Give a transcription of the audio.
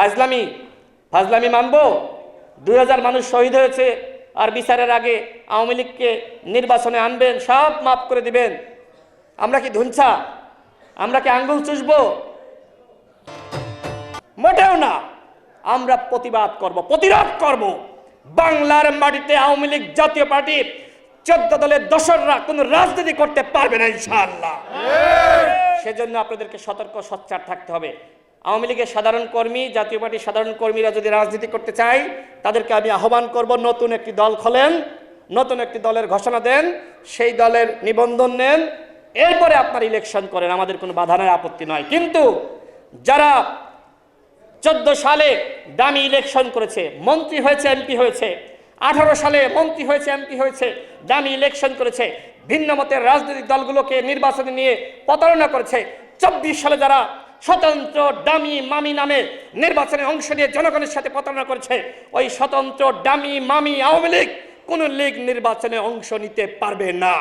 ফাজলামি ফাজলামি মানবো? দুই হাজার মানুষ শহীদ হয়েছে আর বিচারের আগে আওয়ামী লীগকে নির্বাচনে আনবেন সব মাফ করে দিবেন। আমরা কি ধুনছা? আমরা কি আঙ্গুল চুষবো? মোটেও না। আমরা প্রতিবাদ করব প্রতিরোধ করব। বাংলার মাটিতে আওয়ামী লীগ জাতীয় পার্টি চোদ্দ দলের দশররা কোনো রাজনীতি করতে পারবে না ইনশাআল্লাহ। সেজন্য আপনাদেরকে সতর্ক সচ্চার থাকতে হবে। আওয়ামী লীগের সাধারণ কর্মী, জাতীয় পার্টির সাধারণ কর্মীরা যদি রাজনীতি করতে চায়, তাদেরকে আমি আহ্বান করব, নতুন একটি দল খোলেন, নতুন একটি দলের ঘোষণা দেন, সেই দলের নিবন্ধন নেন, এরপরে আপনার ইলেকশন করেন, আমাদের কোনো বাধা আপত্তি নয়। কিন্তু যারা চোদ্দ সালে দামি ইলেকশন করেছে, মন্ত্রী হয়েছে, এমপি হয়েছে, আঠারো সালে মন্ত্রী হয়েছে, এমপি হয়েছে, দামি ইলেকশন করেছে ভিন্ন মতের রাজনৈতিক দলগুলোকে নির্বাচনে নিয়ে প্রতারণা করেছে, চব্বিশ সালে যারা স্বতন্ত্র ডামি মামি নামে নির্বাচনে অংশ নিয়ে জনগণের সাথে প্রতারণা করেছে। ওই স্বতন্ত্র ডামি মামি আওয়ামী লীগ কোন লীগ নির্বাচনে অংশ নিতে পারবে না।